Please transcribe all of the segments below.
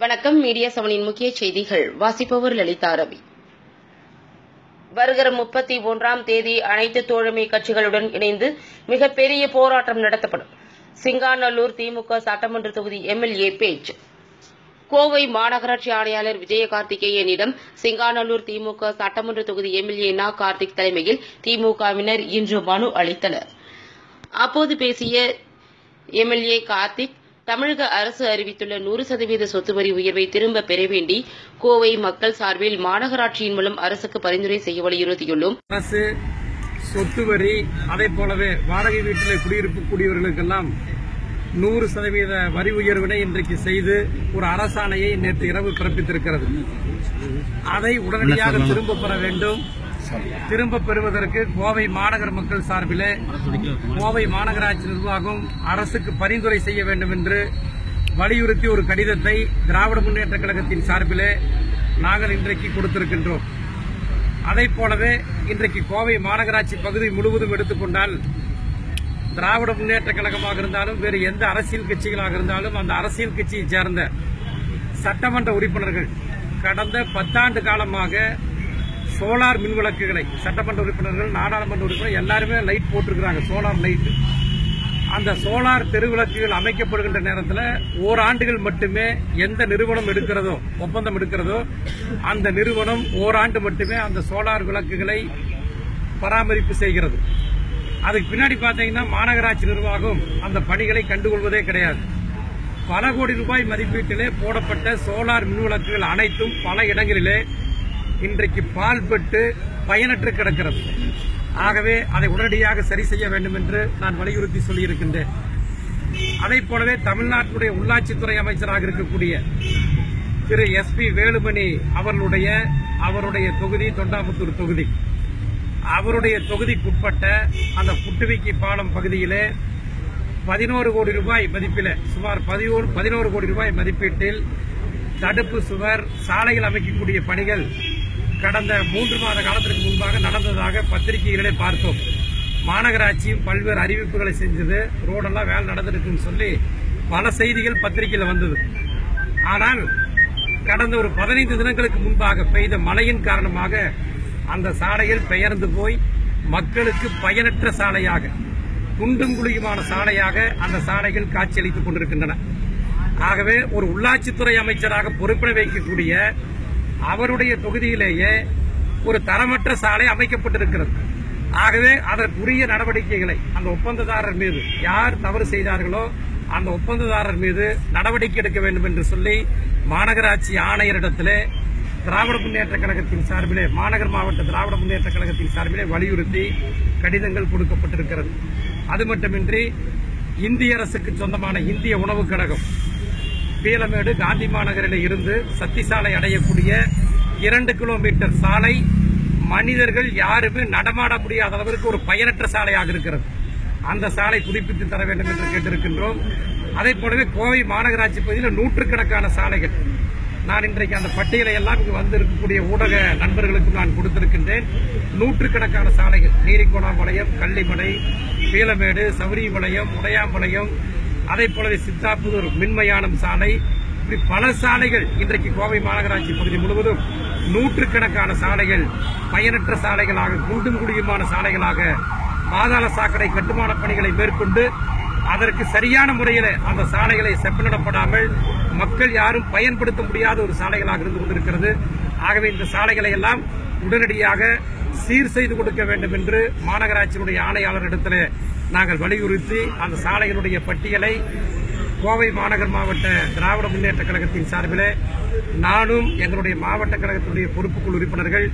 வணக்கம். மீடியா சவனின் முக்கிய செய்திகள். வாசிப்பவர் லலிதா ரவி. வருகிற முப்பத்தி ஒன்றாம் தேதி அனைத்து தோழமை கட்சிகளுடன் இணைந்து மிகப்பெரிய போராட்டம் நடத்தப்படும். சிங்காநல்லூர் திமுக சட்டமன்ற தொகுதி எம்எல்ஏ பேச்சு. கோவை மாநகராட்சி ஆணையாளர் விஜய கார்த்திகேயனிடம் சிங்காநல்லூர் திமுக சட்டமன்ற தொகுதி எம்எல்ஏ நா. கார்த்திக் தலைமையில் திமுகவினர் இன்று மனு அளித்தனர். அப்போது பேசிய எம்எல்ஏ கார்த்திக் தமிழக அரசு அறிவித்துள்ள நூறு சதவீத சொத்து வரி உயர்வை திரும்ப பெற வேண்டி கோவை மக்கள் சார்பில் மாநகராட்சியின் மூலம் அரசுக்கு பரிந்துரை செய்ய வலியுறுத்தியுள்ளோம். அரசு சொத்து வரி அதே போலவே வாடகை வீட்டில் குடியிருக்கக்கூடியவர்களுக்கெல்லாம் நூறு சதவீத வரி உயர்வினை இன்றைக்கு செய்து ஒரு அரசாணையை நேற்று இரவு பிறப்பித்திருக்கிறது. அதை உடனடியாக திரும்ப பெற வேண்டும். திரும்ப பெறுவதற்கு கோவை மாநகர மக்கள் சார்பிலே கோவை மாநகராட்சி நிர்வாகம் அரசுக்கு பரிந்துரை செய்ய வேண்டும் என்று வலியுறுத்தி ஒரு கடிதத்தை திராவிட முன்னேற்ற கழகத்தின் சார்பிலே நாங்கள் இன்றைக்கு கொடுத்திருக்கின்றோம். அதை போலவே இன்றைக்கு கோவை மாநகராட்சி பகுதி முழுவதும் எடுத்துக்கொண்டால் திராவிட முன்னேற்ற கழகமாக இருந்தாலும் வேறு எந்த அரசியல் கட்சிகளாக இருந்தாலும் அந்த அரசியல் கட்சியை சேர்ந்த சட்டமன்ற உறுப்பினர்கள் கடந்த பத்தாண்டு காலமாக சோலார் மின் விளக்குகளை சட்டமன்ற உறுப்பினர்கள் நாடாளுமன்ற உறுப்பினர் எல்லாருமே லைட் போட்டிருக்கிறாங்க சோலார் லைட் அந்த சோலார் தெருவிளக்குகள் அமைக்கப்படுகின்ற நேரத்தில் ஓராண்டுகள் மட்டுமே எந்த நிறுவனம் எடுக்கிறதோ ஒப்பந்தம் எடுக்கிறதோ அந்த நிறுவனம் ஓராண்டு மட்டுமே அந்த சோலார் விளக்குகளை பராமரிப்பு செய்கிறது. அதுக்கு பின்னாடி பார்த்தீங்கன்னா மாநகராட்சி நிர்வாகம் அந்த பணிகளை கண்டுகொள்வதே கிடையாது. பல கோடி ரூபாய் மதிப்பீட்டிலே போடப்பட்ட சோலார் மின் விளக்குகள் அனைத்தும் பல இடங்களிலே இன்றைக்கு பால்பட்டு பயனற்று கிடக்கிறது. ஆகவே அதை உடனடியாக சரி செய்ய வேண்டும் என்று நான் வலியுறுத்தி சொல்லியிருக்கின்றேன். அதைப் போலவே தமிழ்நாட்டுடைய உள்ளாட்சித்துறை அமைச்சராக இருக்கக்கூடிய திரு எஸ் பி வேலுமணி அவர்களுடைய அவருடைய தொகுதி தொண்டாமுத்தூர் தொகுதி. அவருடைய தொகுதிக்குட்பட்ட அந்த புட்டுவிக்கி பாலம் பகுதியிலே பதினோரு கோடி ரூபாய் மதிப்பில் சுமார் பதினோரு பதினோரு கோடி ரூபாய் மதிப்பீட்டில் தடுப்பு சுவர் சாலைகள் அமைக்கக்கூடிய பணிகள் கடந்த மூன்று மாத காலத்திற்கு முன்பாக நடந்ததாக பத்திரிகைகளிலே பார்த்தோம். மாநகராட்சியும் பல்வேறு அறிவிப்புகளை செஞ்சது. ரோடெல்லாம் வேலை நடந்திருக்குன்னு சொல்லி பல செய்திகள் பத்திரிகையில் வந்தது. ஆனால் கடந்த ஒரு பதினைந்து தினங்களுக்கு முன்பாக பெய்த மழையின் காரணமாக அந்த சாலையில் பெயர்ந்து போய் மக்களுக்கு பயனற்ற சாலையாக குண்டும் குழியுமான சாலையாக அந்த சாலைகள் காட்சியளித்துக் கொண்டிருக்கின்றன. ஆகவே ஒரு உள்ளாட்சித்துறை அமைச்சராக பொறுப்பினை வைக்கக்கூடிய அவருடைய தொகுதியிலேயே ஒரு தரமற்ற சாலை அமைக்கப்பட்டிருக்கிறது. ஆகவே அதற்குரிய நடவடிக்கைகளை அந்த ஒப்பந்ததாரர் மீது யார் தவறு செய்தார்களோ அந்த ஒப்பந்ததாரர் மீது நடவடிக்கை எடுக்க வேண்டும் என்று சொல்லி மாநகராட்சி ஆணையரிடத்திலே திராவிட முன்னேற்ற கழகத்தின் சார்பிலே மாநகர் மாவட்ட திராவிட முன்னேற்ற கழகத்தின் சார்பிலே வலியுறுத்தி கடிதங்கள் கொடுக்கப்பட்டிருக்கிறது. அது மட்டுமின்றி இந்திய அரசுக்கு சொந்தமான இந்திய உணவுக் கழகம் பீலமேடு காந்தி மாநகரில் இருந்து சத்திசாலை அடையக்கூடிய இரண்டு கிலோமீட்டர் சாலை. மனிதர்கள் யாருமே நடமாட முடியாத அளவிற்கு ஒரு பயனற்ற சாலையாக இருக்கிறது. அந்த சாலை புதுப்பித்து தர வேண்டும் என்று கேட்டிருக்கின்றோம். அதே போலவே கோவை மாநகராட்சி பகுதியில் நூற்றுக்கணக்கான சாலைகள். நான் இன்றைக்கு அந்த பட்டியலை எல்லாம் இங்கு வந்து இருக்கக்கூடிய ஊடக நண்பர்களுக்கு நான் கொடுத்திருக்கின்றேன். நூற்றுக்கணக்கான சாலைகள். நீரிக்கோணாம்பாளையம் கள்ளிமலை பீலமேடு சௌரிபாளையம் உடையாம்பாளையம் அதே போலவே சித்தாப்புதூர் மின்மயானம் சாலை இப்படி பல சாலைகள் இன்றைக்கு கோவை மாநகராட்சி பகுதி முழுவதும் நூற்றுக்கணக்கான சாலைகள் பயனற்ற சாலைகளாக குண்டும் குடியுமான சாலைகளாக பாதாள சாக்கடை கட்டுமான பணிகளை மேற்கொண்டு அதற்கு சரியான முறையில் அந்த சாலைகளை செப்பனிடப்படாமல் மக்கள் யாரும் பயன்படுத்த முடியாத ஒரு சாலைகளாக இருந்து கொண்டிருக்கிறது. ஆகவே இந்த சாலைகளை எல்லாம் உடனடியாக சீர் செய்து கொடுக்க வேண்டும் என்று மாநகராட்சியினுடைய ஆணையாளரிடத்தில் நாங்கள் வலியுறுத்தி அந்த சாலைகளுடைய பட்டியலை கோவை மாநகர் மாவட்ட திராவிட முன்னேற்ற கழகத்தின் சார்பில் நானும் எங்களுடைய மாவட்ட கழகத்தினுடைய பொறுப்புக்குழு உறுப்பினர்கள்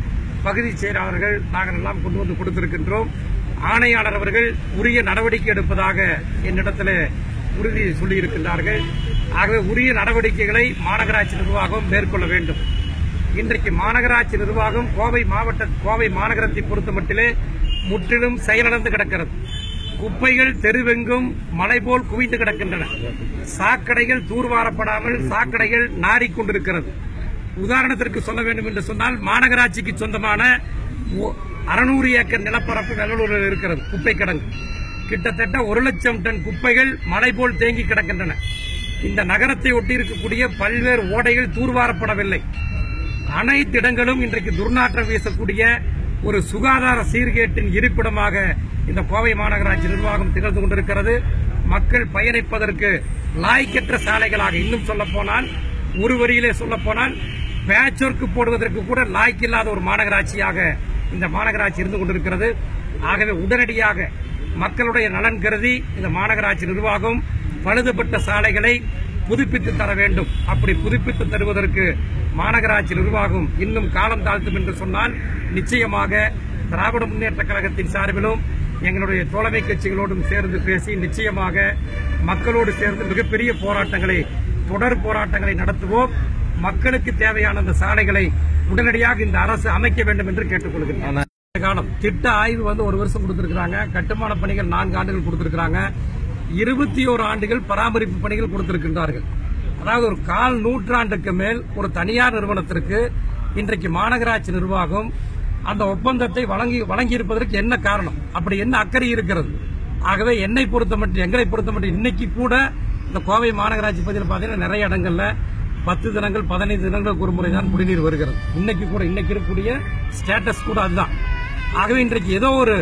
பகுதி செயலாளர்கள் நாங்கள் எல்லாம் கொண்டு வந்து கொடுத்திருக்கின்றோம். ஆணையாளர் அவர்கள் உரிய நடவடிக்கை எடுப்பதாக என்னிடத்தில் உறுதி சொல்லியிருக்கின்றார்கள். ஆகவே உரிய நடவடிக்கைகளை மாநகராட்சி நிர்வாகம் மேற்கொள்ள வேண்டும். இன்றைக்கு மாநகராட்சி நிர்வாகம் கோவை மாவட்ட கோவை மாநகரத்தை பொறுத்தமட்டிலே முற்றிலும் செயலிழந்து கிடக்கிறது. குப்பைகள் தெருவெங்கும் மலை போல் குவிந்து கிடக்கின்றன. சாக்கடைகள் தூர்வாரப்படாமல் சாக்கடைகள் நாறிக்கொண்டிருக்கிறது உதாரணத்திற்கு சொல்ல வேண்டும் என்று சொன்னால் மாநகராட்சிக்கு சொந்தமான அறுநூறு ஏக்கர் நிலப்பரப்பு வெள்ளலூரில் இருக்கிறது குப்பை கிடங்கு. கிட்டத்தட்ட ஒரு லட்சம் டன் குப்பைகள் மலை போல் தேங்கி கிடக்கின்றன. இந்த நகரத்தை ஒட்டி இருக்கக்கூடிய பல்வேறு ஓடைகள் தூர்வாரப்படவில்லை. அனைத்து இடங்களும் இன்றைக்கு துர்நாற்றம் வீசக்கூடிய ஒரு சுகாதார சீர்கேட்டின் இருப்பிடமாக இந்த கோவை மாநகராட்சி நிர்வாகம் திகழ்ந்து கொண்டிருக்கிறது. மக்கள் பயணிப்பதற்கு லாய்க்கற்ற சாலைகளாக இன்னும் சொல்ல போனால் ஒரு வரியிலே சொல்ல போனால் பேட்ச் ஒர்க் போடுவதற்கு கூட லாய்க்கில்லாத ஒரு மாநகராட்சியாக இந்த மாநகராட்சி இருந்து கொண்டிருக்கிறது. ஆகவே உடனடியாக மக்களுடைய நலன் கருதி இந்த மாநகராட்சி நிர்வாகம் பழுதுபட்ட சாலைகளை புதுப்பித்து தர வேண்டும். அப்படி புதுப்பித்து தருவதற்கு மாநகராட்சி நிர்வாகம் இன்னும் காலம் தாழ்த்தும் என்று சொன்னால் நிச்சயமாக திராவிட முன்னேற்ற கழகத்தின் சார்பிலும் எங்களுடைய தோழமை கட்சிகளோடும் சேர்ந்து பேசி நிச்சயமாக மக்களோடு சேர்ந்து மிகப்பெரிய போராட்டங்களை தொடர் போராட்டங்களை நடத்துவோம். மக்களுக்கு தேவையான அந்த சாலைகளை உடனடியாக இந்த அரசு அமைக்க வேண்டும் என்று கேட்டுக்கொள்கிறேன் காலம். திட்ட ஆய்வு வந்து ஒரு வருஷம் கொடுத்திருக்காங்க கட்டுமான பணிகள் நான்கு ஆண்டுகள் கொடுத்திருக்காங்க இருபத்தி ஓரு ஆண்டுகள் பராமரிப்பு பணிகள் கொடுத்திருக்கின்றார்கள். அதாவது ஒரு கால் நூற்றாண்டுக்கு மேல் ஒரு தனியார் நிறுவனத்திற்கு இன்றைக்கு மாநகராட்சி நிர்வாகம் அந்த ஒப்பந்தத்தை வழங்கி வழங்கியிருப்பதற்கு என்ன காரணம்? அப்படி என்ன அக்கறை இருக்கிறது? ஆகவே என்னை பொறுத்த மட்டும் எங்களை பொறுத்த மட்டும் இன்னைக்கு கூட இந்த கோவை மாநகராட்சி பகுதியில் பார்த்தீங்கன்னா நிறைய இடங்களில் பத்து தினங்கள் பதினைந்து தினங்களுக்கு ஒரு முறை தான் குடிநீர் வருகிறது. இன்னைக்கு கூட இன்னைக்கு இருக்கக்கூடிய ஸ்டேட்டஸ் கூட அதுதான். ஆகவே இன்றைக்கு ஏதோ ஒரு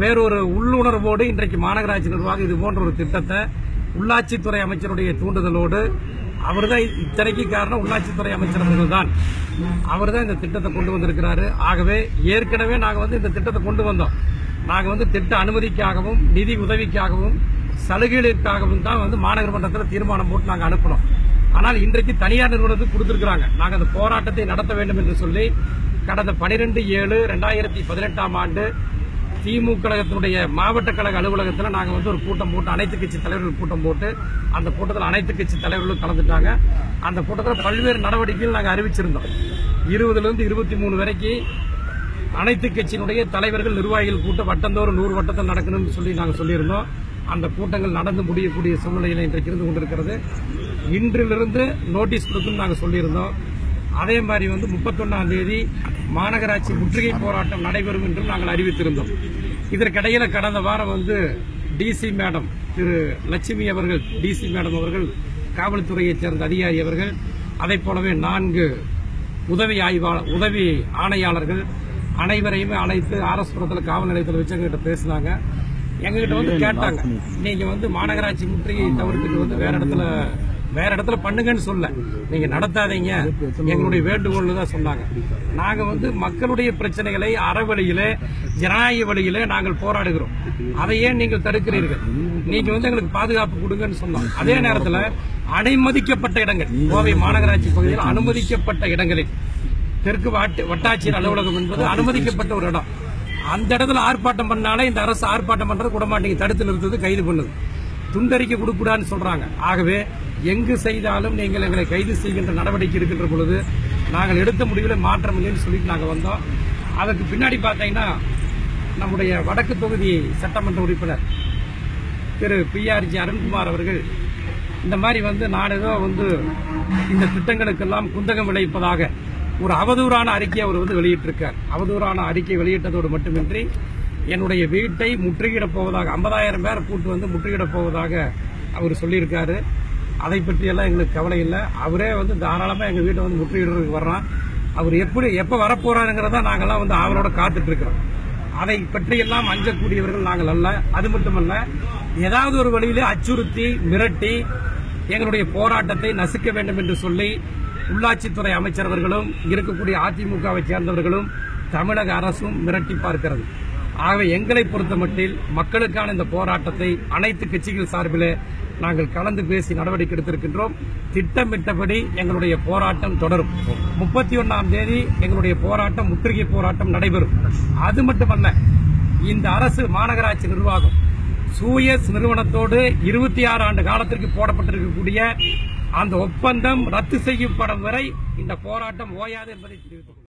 வேறொரு உள்ளுணர்வோடு இன்றைக்கு மாநகராட்சி நிர்வாகம் இது போன்ற ஒரு திட்டத்தை உள்ளாட்சித்துறை அமைச்சருடைய தூண்டுதலோடு அவர்தான் இத்தனைக்கு காரணம் உள்ளாட்சித்துறை அமைச்சர் அவர்கள் தான் அவர் தான் இந்த திட்டத்தை கொண்டு வந்திருக்கிறாரு. ஆகவே ஏற்கனவே நாங்கள் வந்து இந்த திட்டத்தை கொண்டு வந்தோம். நாங்கள் வந்து திட்ட அனுமதிக்காகவும் நிதி உதவிக்காகவும் சலுகைகளுக்காகவும் தான் வந்து மாநகர மன்றத்தில் தீர்மானம் போட்டு நாங்கள் அனுப்பினோம். ஆனால் இன்றைக்கு தனியார் நிறுவனத்துக்கு கொடுத்துருக்குறாங்க. நாங்கள் அந்த போராட்டத்தை நடத்த வேண்டும் என்று சொல்லி கடந்த பனிரெண்டு ஏழு ரெண்டாயிரத்தி பதினெட்டாம் ஆண்டு திமுக கழகத்தினுடைய மாவட்ட கழக அலுவலகத்தில் நாங்கள் வந்து ஒரு கூட்டம் போட்டு அனைத்து கட்சி தலைவர்கள் கூட்டம் போட்டு அந்த கூட்டத்தில் அனைத்து கட்சி தலைவர்களும் கலந்துட்டாங்க. அந்த கூட்டத்தில் பல்வேறு நடவடிக்கைகள் நாங்கள் அறிவிச்சிருந்தோம். இருபதுலேருந்து இருபத்தி மூணு வரைக்கும் அனைத்து கட்சியினுடைய தலைவர்கள் நிர்வாகிகள் கூட்டம் வட்டந்தோறும் நூறு வட்டத்தில் நடக்கணும்னு சொல்லி நாங்கள் சொல்லியிருந்தோம். அந்த கூட்டங்கள் நடந்து முடியக்கூடிய சூழ்நிலையில் இன்றைக்கு இருந்து கொண்டிருக்கிறது. இன்றிலிருந்து நோட்டீஸ் கொடுக்குன்னு நாங்கள் சொல்லியிருந்தோம். அதே மாதிரி வந்து முப்பத்தொன்னாம் தேதி மாநகராட்சி முற்றுகை போராட்டம் நடைபெறும் என்றும் நாங்கள் அறிவித்திருந்தோம். இதற்கிடையில கடந்த வாரம் வந்து டிசி மேடம் திரு லட்சுமி அவர்கள் டிசி மேடம் அவர்கள் காவல்துறையைச் சேர்ந்த அதிகாரி அவர்கள் அதைப் போலவே நான்கு உதவி ஆய்வாளர் உதவி ஆணையாளர்கள் அனைவரையுமே அழைத்து ஆர்எஸ் புரத்தில் காவல் நிலையத்தில் வச்சு எங்ககிட்ட பேசினாங்க. எங்ககிட்ட வந்து கேட்டாங்க. நீங்க வந்து மாநகராட்சி முற்றுகையை தவிர்த்துட்டு வந்து வேற இடத்துல வேற இடத்துல பண்ணுங்கன்னு சொல்ல. நீங்க நடத்தாதீங்க. எங்களுடைய வேண்டுகோள் தான் சொன்னாங்க. நாங்க வந்து மக்களுடைய பிரச்சனைகளை அறவழியிலே ஜனநாயக வழியிலே நாங்கள் போராடுகிறோம். அதை ஏன் நீங்கள் தடுக்கிறீர்கள்? நீங்க வந்து எங்களுக்கு பாதுகாப்பு கொடுங்கன்னு சொன்னோம். அதே நேரத்தில் அனுமதிக்கப்பட்ட இடங்கள் கோவை மாநகராட்சி பகுதியில் அனுமதிக்கப்பட்ட இடங்களில் தெற்கு வாட்டு வட்டாட்சியர் அலுவலகம் என்பது அனுமதிக்கப்பட்ட ஒரு இடம். அந்த இடத்துல ஆர்ப்பாட்டம் பண்ணாலே இந்த அரசு ஆர்ப்பாட்டம் பண்றது கூட மாட்டேங்க தடுத்து நிறுத்துது கைது பண்ணுது. துண்டறிக்கை கொடுக்கூடாதுன்னு சொல்றாங்க. ஆகவே எங்கு செய்தாலும் நீங்கள் எங்களை கைது செய்கின்ற நடவடிக்கை இருக்கின்ற பொழுது நாங்கள் எடுத்த முடிவில் மாற்றம் இல்லைன்னு சொல்லிட்டு நாங்கள் வந்தோம். அதற்கு பின்னாடி பார்த்தீங்கன்னா நம்முடைய வடக்கு தொகுதி சட்டமன்ற உறுப்பினர் திரு பிஆர்ஜி அருண்குமார் அவர்கள் இந்த மாதிரி வந்து நான் ஏதோ வந்து இந்த திட்டங்களுக்கெல்லாம் குந்தகம் விளைவிப்பதாக ஒரு அவதூறான அறிக்கையை அவர் வந்து வெளியிட்டிருக்கார். அவதூறான அறிக்கை வெளியிட்டதோடு மட்டுமின்றி என்னுடைய வீட்டை முற்றுகையிடப் போவதாக ஐம்பதாயிரம் பேர் கூட்டு வந்து முற்றுகையிடப் போவதாக அவர் சொல்லியிருக்காரு. அதை பற்றியெல்லாம் எங்களுக்கு கவலை இல்லை. அவரே வந்து தாராளமாக எங்கள் வீட்டை வந்து முற்றுகையிடுறதுக்கு வர்றான் அவர் எப்படி எப்போ வரப்போறாருங்கிறத நாங்கள்லாம் வந்து அவரோட காத்துட்டு இருக்கிறோம் அதை பற்றியெல்லாம் அஞ்சக்கூடியவர்கள் நாங்கள் அல்ல. அது மட்டுமல்ல ஏதாவது ஒரு வழியிலே அச்சுறுத்தி மிரட்டி எங்களுடைய போராட்டத்தை நசுக்க வேண்டும் என்று சொல்லி உள்ளாட்சித்துறை அமைச்சர் அவர்களும் இருக்கக்கூடிய அதிமுகவை சேர்ந்தவர்களும் தமிழக அரசும் மிரட்டி பார்க்கிறது. ஆகவே எங்களை பொறுத்தமட்டில் மக்களுக்கான இந்த போராட்டத்தை அனைத்து கட்சிகள் சார்பிலே நாங்கள் கலந்து பேசி நடவடிக்கை எடுத்திருக்கின்றோம். திட்டமிட்டபடி எங்களுடைய போராட்டம் தொடரும். முப்பத்தி ஒன்னாம் தேதி எங்களுடைய போராட்டம் முற்றுகை போராட்டம் நடைபெறும். அது மட்டுமல்ல இந்த அரசு மாநகராட்சி நிர்வாகம் சூயஸ் நிறுவனத்தோடு இருபத்தி ஆறு ஆண்டு காலத்திற்கு போடப்பட்டிருக்கக்கூடிய அந்த ஒப்பந்தம் ரத்து செய்யப்படும் வரை இந்த போராட்டம் ஓயாது என்பதை தெரிவித்துள்ளோம்